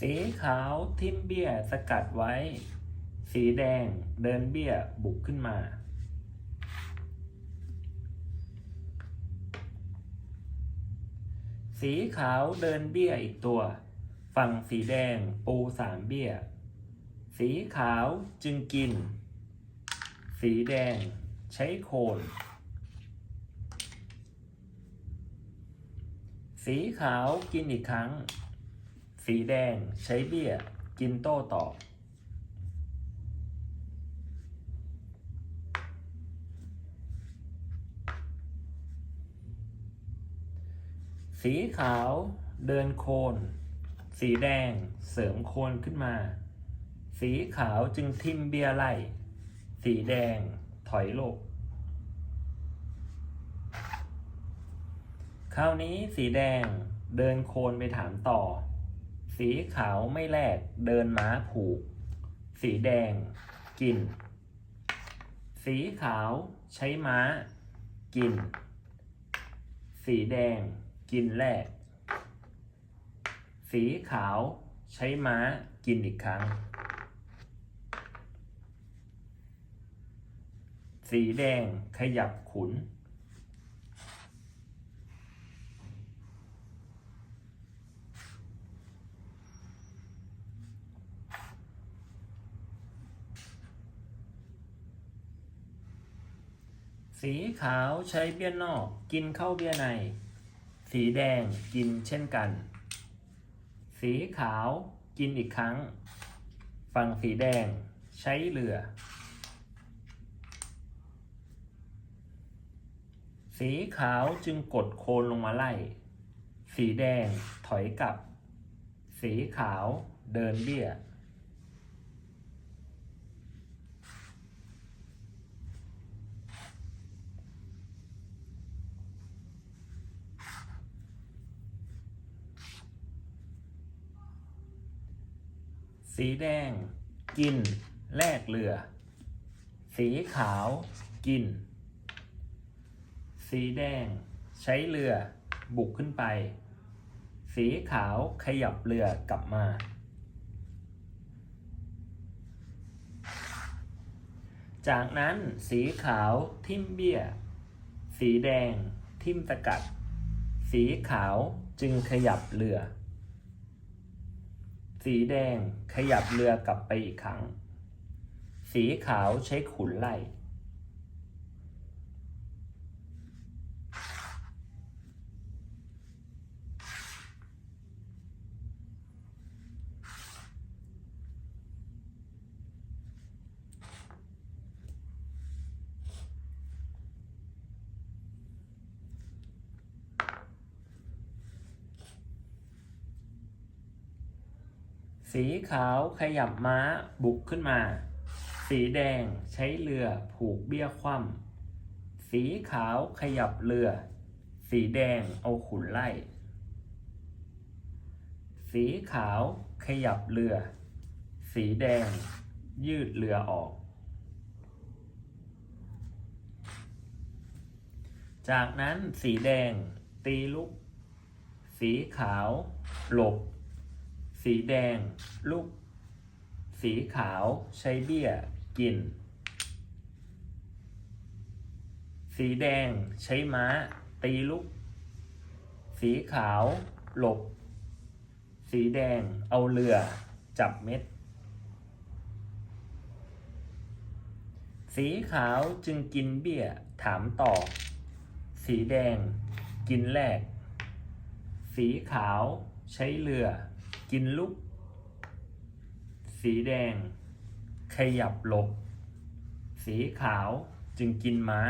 สีขาวทิมเบี้ยสกัดไว้ สีแดงเดินเบี้ยบุกขึ้นมา สีขาวเดินเบี้ยอีกตัว ฝั่งสีแดงปูสามเบี้ย สีขาวจึงกิน สีแดงใช้โคนสีขาวกินอีกครั้ง สีแดงใช้เบี้ย กินโต้ตอบสีขาวเดินโคน สีแดงเสริมโคนขึ้นมา สีขาวจึงทิมเบี้ยไล่ สีแดงถอยโลกคราวนี้สีแดงเดินโคนไปถามต่อ สีขาวไม่แลกเดินม้าผูก สีแดง กิน สีขาวใช้ม้า กิน สีแดง กินแลกสีขาวใช้ม้ากินอีกครั้ง สีแดงขยับขุน สีขาวใช้เบี้ยนอก กินเข้าเบี้ยใน สีแดงกินเช่นกัน สีขาวกินอีกครั้ง ฝั่งสีแดงใช้เรือ สีขาวจึงกดโคนลงมาไล่ สีแดงถอยกลับ สีขาวเดินเบี้ย สีแดง กิน แลกเรือ สีขาว กิน สีแดง ใช้เรือ บุกขึ้นไป สีขาวขยับเรือกลับมา จากนั้นสีขาวทิ่มเบี้ย สีแดง ทิ่มสกัด สีขาวจึงขยับเรือ สีแดงขยับเรือกลับไปอีกครั้ง สีขาวใช้ขุนไล่ สีขาวขยับม้าบุกขึ้นมา สีแดงใช้เรือผูกเบี้ยคว่ำสีขาวขยับเรือ สีแดงเอาขุนไล่ สีขาวขยับเรือ สีแดงยืดเรือออก จากนั้นสีแดงตีลุก สีขาวหลบ สีแดงลุกสีขาว ใช้เบี้ย กิน สีแดงใช้ม้า ตีลุกสีขาว หลบ สีแดงเอาเรือ จับเม็ด สีขาวจึงกินเบี้ย ถามต่อ สีแดง กินแลกสีขาวใช้เรือ กินลุก สีแดง ขยับหลบ สีขาวจึงกินม้า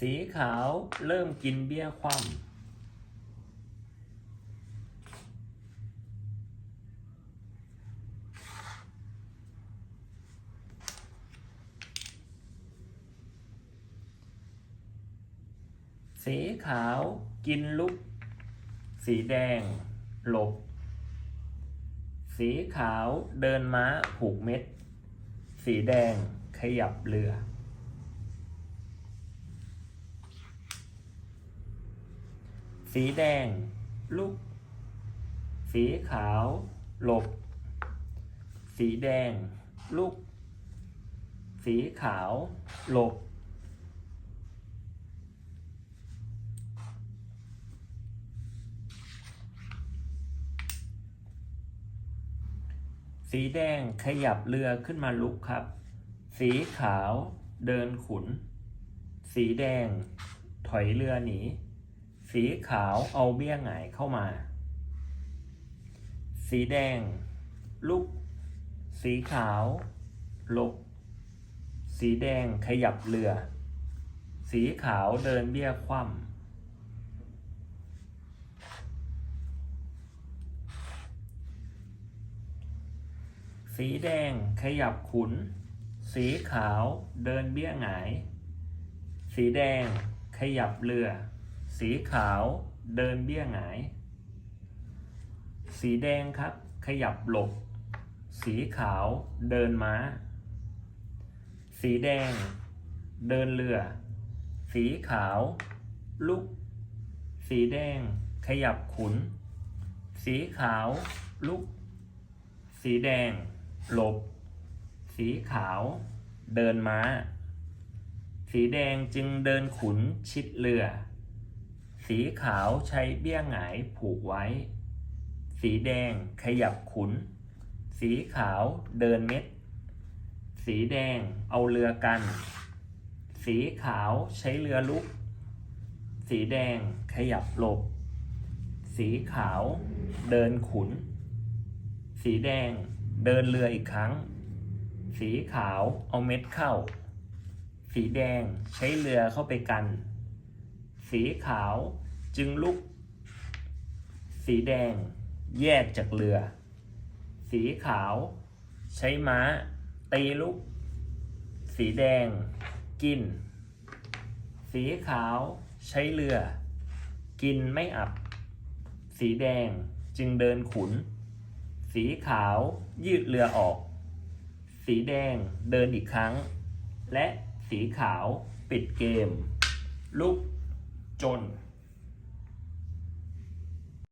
สีขาวเริ่มกินเบี้ยคว่ำ สีขาวกินลุก สีแดง หลบ สีขาวเดินม้าผูกเม็ด สีแดงขยับเรือ สีแดง ลุก สีขาว หลบ สีแดง ลุก สีขาว หลบ สีแดงขยับเรือขึ้นมาลุกครับ สีขาวเดินขุน สีแดงถอยเรือหนี สีขาวเอาเบี้ยหงายเข้ามา สีแดงลุก สีขาวลบสีแดงขยับเรือ สีขาวเดินเบี้ยคว่ำ สีแดงขยับขุน สีขาวเดินเบี้ยหงาย สีแดงขยับเรือ สีขาวเดินเบี้ยหงาย สีแดงครับ ขยับหลบ สีขาวเดินม้า สีแดง เดินเรือ สีขาวลุก สีแดง ขยับขุน สีขาวลุก สีแดง หลบ สีขาว เดินม้า สีแดงจึงเดินขุนชิดเรือ สีขาวใช้เบี้ยหงายผูกไว้ สีแดงขยับขุน สีขาวเดินเม็ด สีแดงเอาเรือกัน สีขาวใช้เรือลุก สีแดงขยับหลบ สีขาวเดินขุน สีแดง เดินเรืออีกครั้ง สีขาวเอาเม็ดเข้า สีแดงใช้เรือเข้าไปกัน สีขาวจึงลุก สีแดงแยกจากเรือ สีขาว ใช้ม้า ตีลุก สีแดง กิน สีขาวใช้เรือ กินไม่อับ สีแดงจึงเดินขุน สีขาวยืดเรือออก สีแดงเดินอีกครั้ง และสีขาวปิดเกม ลุกจน